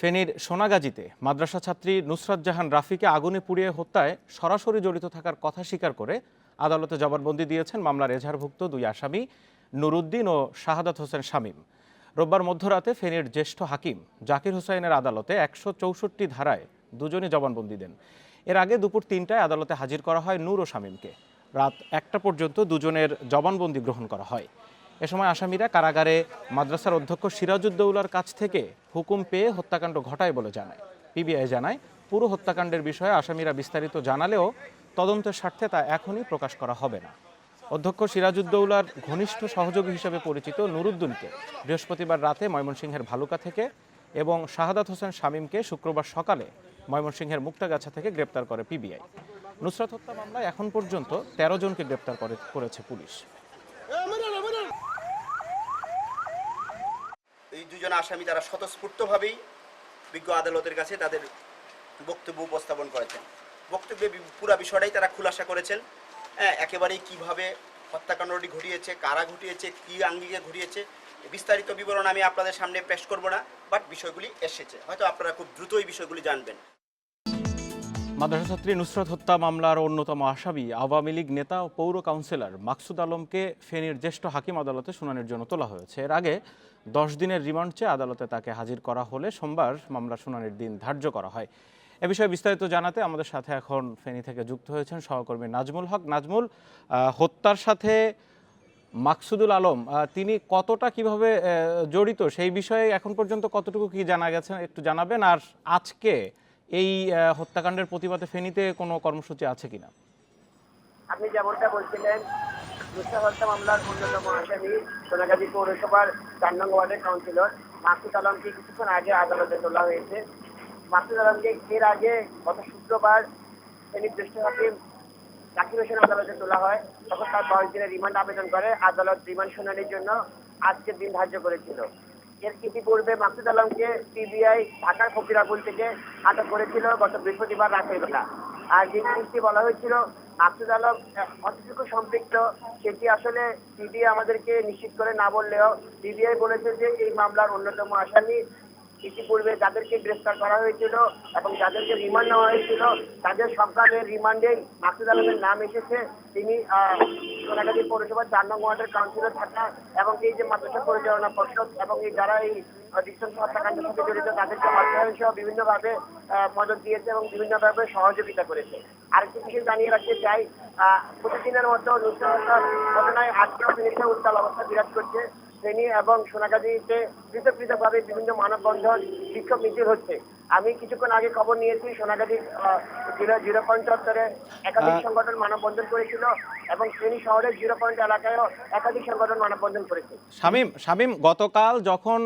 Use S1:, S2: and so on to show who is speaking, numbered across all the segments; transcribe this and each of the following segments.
S1: ফেনীর সোনাগাজীতে মাদ্রাসা ছাত্রী নুসরাত জাহান রাফিকে আগুনে পুড়িয়ে হত্যায় সরাসরি জড়িত থাকার কথা স্বীকার করে আদালতে জবানবন্দি দিয়েছেন মামলার এজাহারভুক্ত দুই আসামি নুরুদ্দিন ও শাহাদাত হোসেন শামীম রোববার মধ্যরাতে ফেনীর জ্যেষ্ঠ হাকিম জাকির হোসাইনের আদালতে একশো চৌষট্টি ধারায় দুজনে জবানবন্দি দেন এর আগে দুপুর তিনটায় আদালতে হাজির করা হয় নূর ও শামীমকে রাত একটা পর্যন্ত দুজনের জবানবন্দি গ্রহণ করা হয় এ সময় আসামিরা কারাগারে মাদ্রাসার অধ্যক্ষ সিরাজুদ্দৌলার কাছ থেকে হুকুম পেয়ে হত্যাকাণ্ড ঘটায় বলে জানায় পিবিআই জানায় পুরো হত্যাকাণ্ডের বিষয়ে আসামিরা বিস্তারিত জানালেও তদন্তের স্বার্থে তা এখনই প্রকাশ করা হবে না অধ্যক্ষ সিরাজুদ্দৌলার ঘনিষ্ঠ সহযোগী হিসেবে পরিচিত নুরুদ্দিনকে বৃহস্পতিবার রাতে ময়মনসিংহের ভালুকা থেকে এবং শাহাদাত হোসেন শামীমকে শুক্রবার সকালে ময়মনসিংহের মুক্তাগাছা থেকে গ্রেপ্তার করে পিবিআই নুসরাত হত্যা মামলায় এখন পর্যন্ত তেরো জনকে গ্রেপ্তার করেছে পুলিশ
S2: দুইজন আসামি তারা স্বতঃস্ফূর্তভাবেই বিজ্ঞ আদালতের কাছে তাদের বক্তব্য উপস্থাপন করেছেন বক্তব্যে পুরো বিষয়টাই তারা খুলাসা করেছেন হ্যাঁ একেবারেই কীভাবে হত্যাকাণ্ডটি ঘটিয়েছে কারা ঘটিয়েছে কী আঙ্গিকে ঘটিয়েছে বিস্তারিত বিবরণ আমি আপনাদের সামনে পেশ করব না বাট বিষয়গুলি এসেছে হয়তো আপনারা খুব দ্রুতই বিষয়গুলি জানবেন
S1: মাদ্রাসা ছাত্রী নুসরত হত্যা মামলার অন্যতম আসামি আওয়ামী লীগ নেতা ও পৌর কাউন্সিলর মাকসুদ আলমকে ফেনীর জ্যেষ্ঠ হাকিম আদালতে শুনানির জন্য তোলা হয়েছে এর আগে দশ দিনের রিমান্ড চেয়ে আদালতে তাকে হাজির করা হলে সোমবার মামলা শুনানির দিন ধার্য করা হয় এ বিষয়ে বিস্তারিত জানাতে আমাদের সাথে এখন ফেনী থেকে যুক্ত হয়েছেন সহকর্মী নাজমুল হক নাজমুল হত্যার সাথে মাকসুদুল আলম তিনি কতটা কিভাবে জড়িত সেই বিষয়ে এখন পর্যন্ত কতটুকু কি জানা গেছে একটু জানাবেন আর আজকে এই হত্যাকাণ্ডের প্রতিবাদে ফেনীতে কোনো কর্মসূচি আছে কিনা
S3: আপনি যেমনটা বলছিলেন মিথ্যা মামলার অন্যতম আসামি সোনাগাজী পৌরসভার চার নং ওয়ার্ডের কাউন্সিলর মাসুদ আলমকে কিছুক্ষণ আগে আদালতে তোলা হয়েছে মাসুদ আলমকে এর আগে গত শুক্রবার নির্দিষ্ট হাকিম জাকির হোসেন আদালতে তোলা হয় তখন তার দশ দিনের রিমান্ড আবেদন করে আদালত রিমান্ড শুনানির জন্য আজকের দিন ধার্য করেছিল এর ইতিপূর্বে মাসুদ আলমকে সিবিআই ঢাকার ফকিরাপুল থেকে আটক করেছিল গত বৃহস্পতিবার রাতের বেলা আর যে জিনিসটি বলা হয়েছিল আব্দুল আলম অতটুকু সম্পৃক্ত সেটি আসলে সিবিআই আমাদেরকে নিশ্চিত করে না বললেও সিবিআই বলেছে যে এই মামলার অন্যতম আসামি ইতিপূর্বে যাদেরকে গ্রেফতার করা হয়েছিল এবং যাদেরকে রিমান্ড নেওয়া হয়েছিল তাদের সরকারের রিমান্ডে মাসুদ আলমের নাম এসেছে তিনি সোনাগাজী পৌরসভার চার নং ওয়ার্ডের কাউন্সিলর থাকা এবং এই যে মাদ্রাসা পরিচালনা পর্ষদ এবং এই যারা এই ডিকশন হত্যাকাণ্ডের সাথে জড়িত তাদেরকে মাধ্যমে সহ বিভিন্নভাবে মদত দিয়েছে এবং বিভিন্নভাবে সহযোগিতা করেছে আরেকটি বিষয় জানিয়ে রাখতে চাই প্রতিদিনের মতো নতুন ঘটনায় আজকেও জিনিসের উত্তাল অবস্থা বিরাজ করছে ফেনী এবং সোনাগাজীতে পৃথক পৃথকভাবে বিভিন্ন মানববন্ধন শিক্ষক মিছিল হচ্ছে আমি কিছুক্ষণ আগে খবর নিয়েছি সোনাগাজী জিরো জিরো পয়েন্ট চত্বরে একাধিক সংগঠন মানববন্ধন করেছিল এবং ফেনী শহরের জিরো পয়েন্ট এলাকায়ও একাধিক সংগঠন মানববন্ধন করেছে
S1: শামীম শামীম গতকাল যখন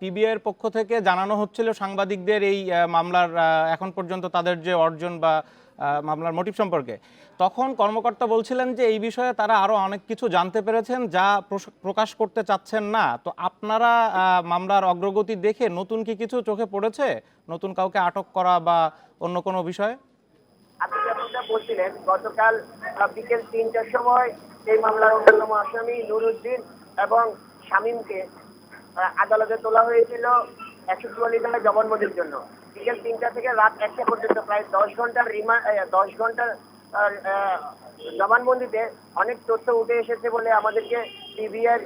S1: পিবিআইয়ের পক্ষ থেকে জানানো হচ্ছিল সাংবাদিকদের এই মামলার এখন পর্যন্ত তাদের যে অর্জন বা মামলার মোটিভ সম্পর্কে তখন কর্মকর্তা বলছিলেন যে এই বিষয়ে তারা আরও অনেক কিছু জানতে পেরেছেন যা প্রকাশ করতে চাচ্ছেন না তো আপনারা মামলার অগ্রগতি দেখে নতুন কি কিছু চোখে পড়েছে নতুন কাউকে আটক করা বা অন্য কোনো বিষয়ে
S3: আপনি যেমনটা বলছিলেন গতকাল বিকেল তিনটার সময় এই মামলার অন্যতম আসামি নুরুদ্দিন এবং শামীমকে আদালতে তোলা হয়েছিল একশো চুয়াল্লিশ জনবন্দির জন্য বিকেল তিনটা থেকে রাত একটা পর্যন্ত প্রায় দশ ঘন্টার রিমা দশ ঘন্টার জবানবন্দিতে অনেক তথ্য উঠে এসেছে বলে আমাদেরকে সিবিআই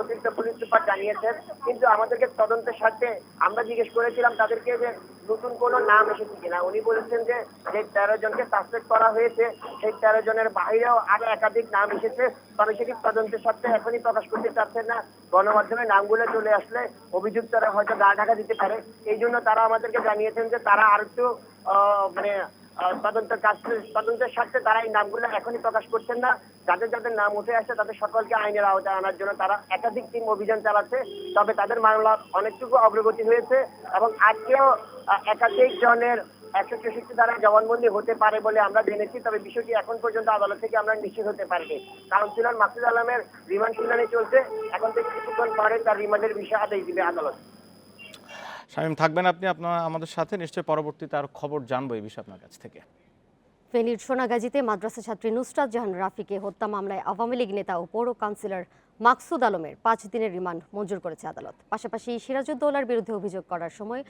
S3: অতিরিক্ত পুলিশ সুপার জানিয়েছেন কিন্তু আমাদেরকে তদন্তের স্বার্থে আমরা জিজ্ঞেস করেছিলাম তাদেরকে যে নতুন কোন নাম এসেছে কিনা উনি বলেছেন যে যে তেরো জনকে সাসপেক্ট করা হয়েছে সেই তেরো জনের বাহিরেও আর একাধিক নাম এসেছে তবে সেটি তদন্তের স্বার্থে এখনই প্রকাশ করতে চাচ্ছেন না গণমাধ্যমে নামগুলো চলে আসলে অভিযুক্তরা হয়তো গা ঢাকা দিতে পারে এই জন্য তারা আমাদেরকে জানিয়েছেন যে তারা আর একটু মানে তদন্তের কাজ তদন্তের স্বার্থে তারা এই নামগুলো এখনই প্রকাশ করছেন না যাদের যাদের নাম উঠে আসছে তাদের সকলকে আইনের আওতায় আনার জন্য তারা একাধিক টিম অভিযান চালাচ্ছে তবে তাদের মামলার অনেকটুকু অগ্রগতি হয়েছে এবং আজকেও একাধিক জনের একশো চৌষট্টি দ্বারা জবানবন্দি হতে পারে বলে আমরা জেনেছি তবে বিষয়টি এখন পর্যন্ত আদালত থেকে আমরা নিশ্চিত হতে পারিনি কাউন্সিলর মাসুদ আলমের রিমান্ড শুনানি চলছে এখন থেকে কিছুক্ষণ পরে তার রিমান্ডের বিষয়ে আদেশ দিবে আদালত
S1: শামীম থাকবেন আপনি আপনার আমাদের সাথে নিশ্চয়ই পরবর্তীতে আর খবর জানবো এই বিষয়ে আপনার কাছ থেকে
S4: ফেনীর সোনাগাজীতে মাদ্রাসা ছাত্রী নুসরাত জাহান রাফিকে হত্যা মামলায় আওয়ামী লীগ নেতা ও পৌর কাউন্সিলর মাকসুদ আলমের পাঁচ দিনের রিমান্ড মঞ্জুর করেছে আদালত পাশাপাশি সিরাজউদ্দৌলার বিরুদ্ধে অভিযোগ করার সময়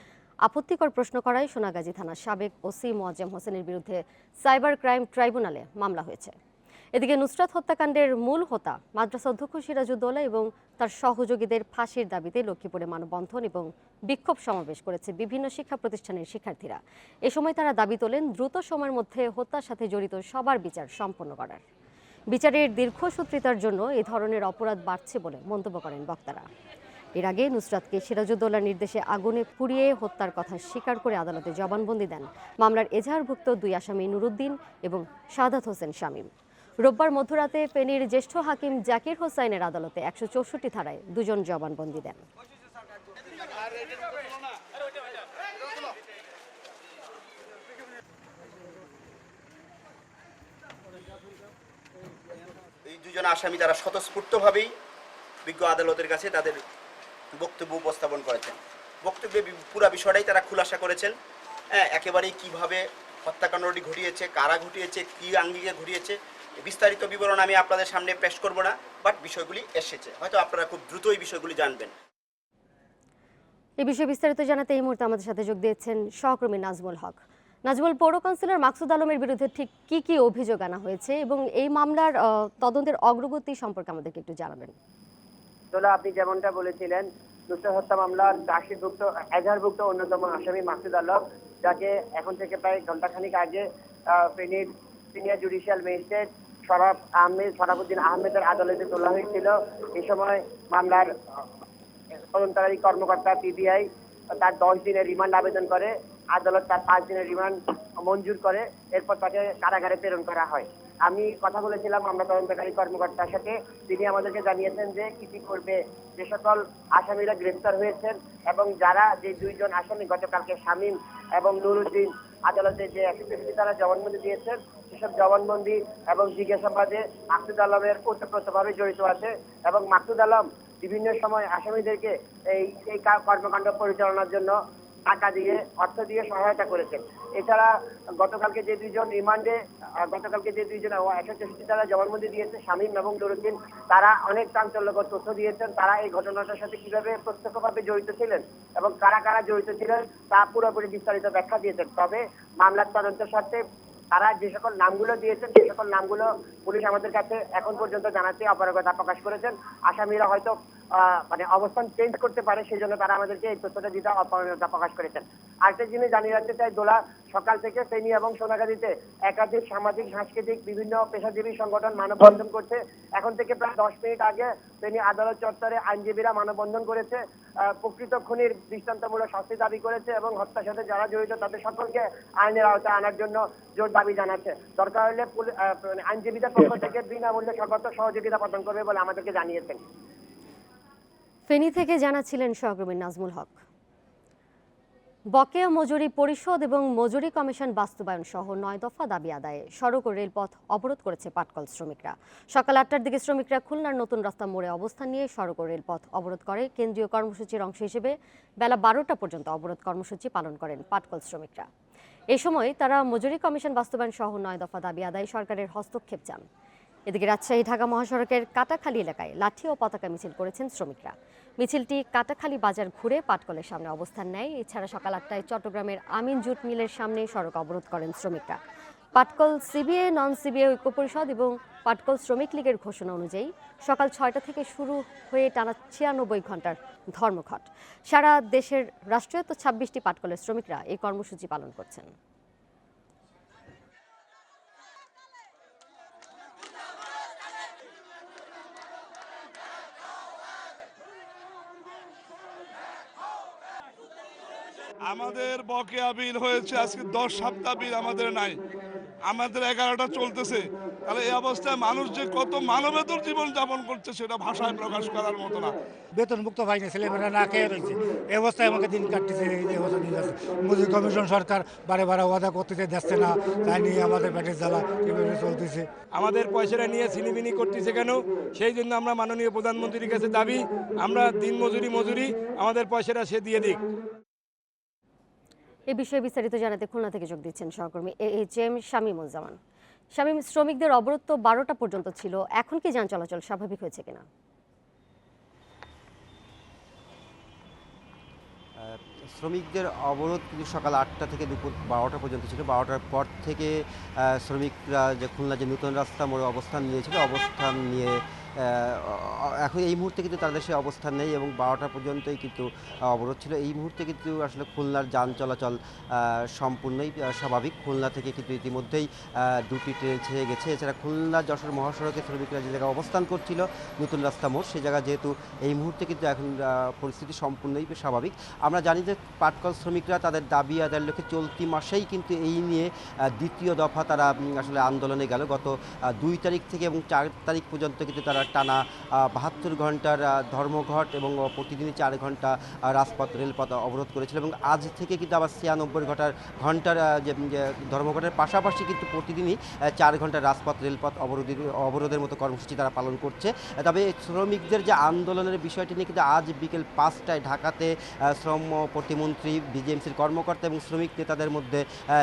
S4: আপত্তিকর প্রশ্ন করায় সোনাগাজী থানার সাবেক ওসি মোয়াজ্জেম হোসেনের বিরুদ্ধে সাইবার ক্রাইম ট্রাইব্যুনালে মামলা হয়েছে এদিকে নুসরাত হত্যাকাণ্ডের মূল হোতা মাদ্রাসা অধ্যক্ষ সিরাজউদ্দৌলা এবং তার সহযোগীদের ফাঁসির দাবিতে লক্ষ্মীপুরে মানববন্ধন এবং বিক্ষোভ সমাবেশ করেছে বিভিন্ন শিক্ষা প্রতিষ্ঠানের শিক্ষার্থীরা এ সময় তারা দাবি তোলেন দ্রুত সময়ের মধ্যে হত্যার সাথে জড়িত সবার বিচার সম্পন্ন করার বিচারের দীর্ঘসূত্রিতার জন্য এ ধরনের অপরাধ বাড়ছে বলে মন্তব্য করেন বক্তারা এর আগে নুসরাতকে সিরাজউদ্দৌলার নির্দেশে আগুনে পুড়িয়ে হত্যার কথা স্বীকার করে আদালতে জবানবন্দি দেন মামলার এজাহারভুক্ত দুই আসামি নুরুদ্দিন এবং সাদাত হোসেন শামীম রোববার মধ্যরাতে ফেনীর জ্যেষ্ঠ হাকিম জাকির হোসাইনের আদালতে একশো চৌষট্টি ধারায় দুজন জবানবন্দি দেন
S2: এই দুজন আসামি তারা স্বতঃস্ফূর্তভাবেই বিজ্ঞ আদালতের কাছে তাদের বক্তব্য উপস্থাপন করেছেন বক্তব্যে পুরা বিষয়টাই তারা খুলাসা করেছেন হ্যাঁ একেবারেই কীভাবে হত্যাকাণ্ডটি ঘটিয়েছে কারা ঘটিয়েছে কী আঙ্গিকে ঘটিয়েছে বিস্তারিত বিবরণ আমি আপনাদের সামনে পেশ করব না বাট বিষয়গুলি এসেছে হয়তো আপনারা খুব দ্রুতই বিষয়গুলি জানবেন
S4: এই বিষয়ে বিস্তারিত জানাতে এই মুহূর্তে আমাদের সাথে যোগ দিয়েছেন সহকর্মী নাজমুল হক নাজমুল পৌর কাউন্সিলর মাকসুদ আলমের বিরুদ্ধে ঠিক কি কি অভিযোগ আনা হয়েছে এবং এই মামলার তদন্তের অগ্রগতি সম্পর্কে আমাদেরকে একটু জানাবেন
S3: দোলা আপনি যেমনটা বলেছিলেন দুষ্ট হত্যা মামলার দাসীভুক্ত এজাহারভুক্ত অন্যতম আসামি মাসুদ আলম যাকে এখন থেকে প্রায় ঘন্টাখানিক আগে ফেনীর senior judicial magistrate Saraf Ahmed Sharafuddin আহমেদের আদালতে তোলা হয়েছিল এ সময় মামলার তদন্তকারী কর্মকর্তা পিবিআই তার দশ দিনের রিমান্ড আবেদন করে আদালত তার পাঁচ দিনের রিমান্ড মঞ্জুর করে এরপর তাকে কারাগারে প্রেরণ করা হয় আমি কথা বলেছিলাম আমরা তদন্তকারী কর্মকর্তার সাথে তিনি আমাদেরকে জানিয়েছেন যে কি কি করবে যে সকল আসামিরা গ্রেফতার হয়েছেন এবং যারা যে দুইজন আসামি গতকালকে শামীম এবং নুরুদ্দিন আদালতে যে তারা জবানবন্দি দিয়েছেন সেসব জবানবন্দি এবং জিজ্ঞাসাবাদে মাকসুদ আলমের ওতপ্রোতভাবে জড়িত আছে এবং মাকসুদ আলম বিভিন্ন সময় আসামিদেরকে এই এই কর্মকাণ্ড পরিচালনার জন্য টাকা দিয়ে অর্থ দিয়ে সহায়তা করেছেন এছাড়া গতকালকে যে দুইজন রিমান্ডে গতকালকে যে দুইজন একশো চৌষট্টি তারা জবানবন্দি দিয়েছে শামীম এবং দরুদ্দিন তারা অনেক চাঞ্চল্যকর তথ্য দিয়েছেন তারা এই ঘটনাটার সাথে কিভাবে প্রত্যক্ষভাবে জড়িত ছিলেন এবং কারা কারা জড়িত ছিলেন তা পুরোপুরি বিস্তারিত ব্যাখ্যা দিয়েছেন তবে মামলার তদন্তের স্বার্থে তারা যে সকল নামগুলো দিয়েছেন সে সকল নামগুলো পুলিশ আমাদের কাছে এখন পর্যন্ত জানাতে অপারগতা প্রকাশ করেছেন আসামিরা হয়তো মানে অবস্থান চেঞ্জ করতে পারে সেই জন্য তারা আমাদেরকে এই তথ্যটা দিতে অপারগতা প্রকাশ করেছেন আরেকটা জিনিস জানিয়ে রাখতে চাই দোলা সকাল থেকে ফেনী এবং সোনাগাজীতে একাধিক সামাজিক সাংস্কৃতিক বিভিন্ন পেশাজীবী সংগঠন মানববন্ধন করছে এখন থেকে প্রায় দশ মিনিট আগে ফেনী আদালত চত্বরে আইনজীবীরা মানববন্ধন করেছে প্রকৃত খুনির দৃষ্টান্তমূলক শাস্তি দাবি করেছে এবং হত্যার সাথে যারা জড়িত তাদের সকলকে আইনের আওতায় আনার জন্য জোর দাবি জানাচ্ছে দরকার হলে মানে আইনজীবীদের পক্ষ থেকে বিনামূল্যে সর্বাত্মক সহযোগিতা প্রদান করবে বলে আমাদেরকে জানিয়েছেন
S4: ফেনী থেকে জানাচ্ছিলেন সহকর্মী নাজমুল হক বকেয়া মজুরি পরিষদ এবং মজুরি কমিশন বাস্তবায়ন সহ নয় দফা দাবি আদায়ে সড়ক ও রেলপথ অবরোধ করেছে পাটকল শ্রমিকরা সকাল আটটার দিকে শ্রমিকরা খুলনার নতুন রাস্তা মোড়ে অবস্থান নিয়ে সড়ক ও রেলপথ অবরোধ করে কেন্দ্রীয় কর্মসূচির অংশ হিসেবে বেলা বারোটা পর্যন্ত অবরোধ কর্মসূচি পালন করেন পাটকল শ্রমিকরা এ সময় তারা মজুরি কমিশন বাস্তবায়ন সহ নয় দফা দাবি আদায়ে সরকারের হস্তক্ষেপ চান এদিকে রাজশাহী ঢাকা মহাসড়কের কাটাখালী এলাকায় লাঠি ও পতাকা মিছিল করেছেন শ্রমিকরা মিছিলটি কাটাখালী বাজার ঘুরে পাটকলের সামনে অবস্থান নেয় এছাড়া সকাল আটটায় চট্টগ্রামের আমিন জুট মিলের সামনে সড়ক অবরোধ করেন শ্রমিকরা পাটকল সিবিএ নন সিবিএ ঐক্য পরিষদ এবং পাটকল শ্রমিক লীগের ঘোষণা অনুযায়ী সকাল ছয়টা থেকে শুরু হয়ে টানা ছিয়ানব্বই ঘন্টার ধর্মঘট সারা দেশের রাষ্ট্রায়ত্ত ছাব্বিশটি পাটকলের শ্রমিকরা এই কর্মসূচি পালন করছেন
S5: আমাদের বকেয়া বিল হয়েছে আজকে দশ সপ্তাহ বিল আমাদের নাই আমাদের এগারোটা চলতেছে তাহলে এই অবস্থায় মানুষ যে কত মানবেতর জীবন যাপন করছে সেটা ভাষায় প্রকাশ করার মতো না
S6: মুক্ত পাইনি ছেলেমেয়েরা না খেয়ে রয়েছে এই অবস্থায় আমাকে দিন কাটতেছে এই অবস্থা দিন যাচ্ছে মজুরি কমিশন সরকার বারে বারে ওয়াদা করতেছে দেখছে না তাই নিয়ে আমাদের পেটের জ্বালা এভাবে চলতেছে
S7: আমাদের পয়সাটা নিয়ে ছিনিমিনি করতেছে কেন সেই জন্য আমরা মাননীয় প্রধানমন্ত্রীর কাছে দাবি আমরা দিন মজুরি মজুরি আমাদের পয়সাটা সে দিয়ে দিক
S4: এ বিষয়ে বিস্তারিত জানাতে খুলনা থেকে যোগ দিচ্ছেন সহকর্মী A H M Shamimuzzaman Shamim শ্রমিকদের অবরোধ তো বারোটা পর্যন্ত ছিল এখন কি যান চলাচল স্বাভাবিক হয়েছে কিনা
S8: শ্রমিকদের অবরোধ কিন্তু সকাল আটটা থেকে দুপুর বারোটা পর্যন্ত ছিল বারোটার পর থেকে শ্রমিকরা যে খুলনা যে নূতন রাস্তা মোড়ে অবস্থান নিয়েছিল অবস্থান নিয়ে এখন এই মুহূর্তে কিন্তু তাদের সেই অবস্থান নেই এবং বারোটা পর্যন্তই কিন্তু অবরোধ ছিল এই মুহূর্তে কিন্তু আসলে খুলনার যান চলাচল সম্পূর্ণই স্বাভাবিক খুলনা থেকে কিন্তু ইতিমধ্যেই দুটি ট্রেন ছেড়ে গেছে এছাড়া খুলনা যশোর মহাসড়কে শ্রমিকরা যে জায়গায় অবস্থান করছিল নতুন রাস্তা মোড় সে জায়গা যেহেতু এই মুহূর্তে কিন্তু এখন পরিস্থিতি সম্পূর্ণই স্বাভাবিক আমরা জানি যে পাটকল শ্রমিকরা তাদের দাবি আদায়ের লক্ষ্যে চলতি মাসেই কিন্তু এই নিয়ে দ্বিতীয় দফা তারা আসলে আন্দোলনে গেল গত দুই তারিখ থেকে এবং চার তারিখ পর্যন্ত কিন্তু তারা টানা বাহাত্তর ঘন্টার ধর্মঘট এবং প্রতিদিনই চার ঘন্টা রাজপথ রেলপথ অবরোধ করেছিল এবং আজ থেকে কিন্তু আবার ছিয়ানব্বই ঘটার ঘন্টার যে ধর্মঘটের পাশাপাশি কিন্তু প্রতিদিনই চার ঘন্টা রাজপথ রেলপথ অবরোধের অবরোধের মতো কর্মসূচি তারা পালন করছে তবে শ্রমিকদের যে আন্দোলনের বিষয়টি নিয়ে কিন্তু আজ বিকেল পাঁচটায় ঢাকাতে শ্রম প্রতিমন্ত্রী বিজেএমসির কর্মকর্তা এবং শ্রমিক নেতাদের মধ্যে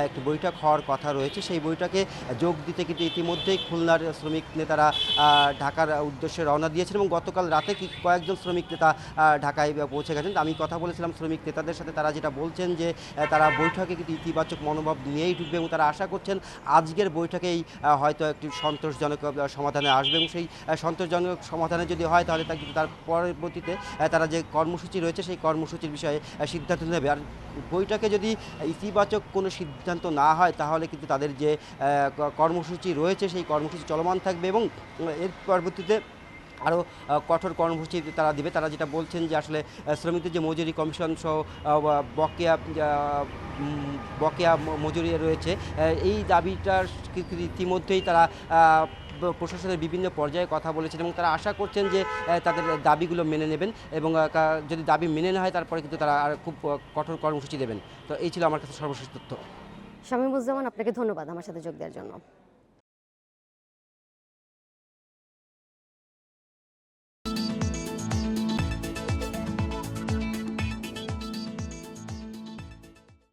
S8: একটি বৈঠক হওয়ার কথা রয়েছে সেই বৈঠকে যোগ দিতে কিন্তু ইতিমধ্যেই খুলনার শ্রমিক নেতারা ঢাকার উদ্দেশ্যে রওনা দিয়েছেন এবং গতকাল রাতে কয়েকজন শ্রমিক নেতা ঢাকায় পৌঁছে গেছেন আমি কথা বলেছিলাম শ্রমিক নেতাদের সাথে তারা যেটা বলছেন যে তারা বৈঠকে কিন্তু ইতিবাচক মনোভাব নিয়েই ঢুকবে এবং তারা আশা করছেন আজকের বৈঠকেই হয়তো একটি সন্তোষজনক সমাধানে আসবে এবং সেই সন্তোষজনক সমাধানে যদি হয় তাহলে তা কিন্তু তার পরবর্তীতে তারা যে কর্মসূচি রয়েছে সেই কর্মসূচির বিষয়ে সিদ্ধান্ত নেবে আর বৈঠকে যদি ইতিবাচক কোনো সিদ্ধান্ত না হয় তাহলে কিন্তু তাদের যে কর্মসূচি রয়েছে সেই কর্মসূচি চলমান থাকবে এবং এর পরবর্তীতে আরও কঠোর কর্মসূচি তারা দেবে তারা যেটা বলছেন যে আসলে শ্রমিকদের যে মজুরি কমিশন সহ বকেয়া বকেয়া মজুরি রয়েছে এই দাবিটার ইতিমধ্যেই তারা প্রশাসনের বিভিন্ন পর্যায়ে কথা বলেছেন এবং তারা আশা করছেন যে তাদের দাবিগুলো মেনে নেবেন এবং যদি দাবি মেনে না হয় তারপরে কিন্তু তারা আর খুব কঠোর কর্মসূচি দেবেন তো এই ছিল আমার কাছে সর্বশেষ তথ্য
S4: শামীমুজ্জামান আপনাকে ধন্যবাদ আমার সাথে যোগ দেওয়ার জন্য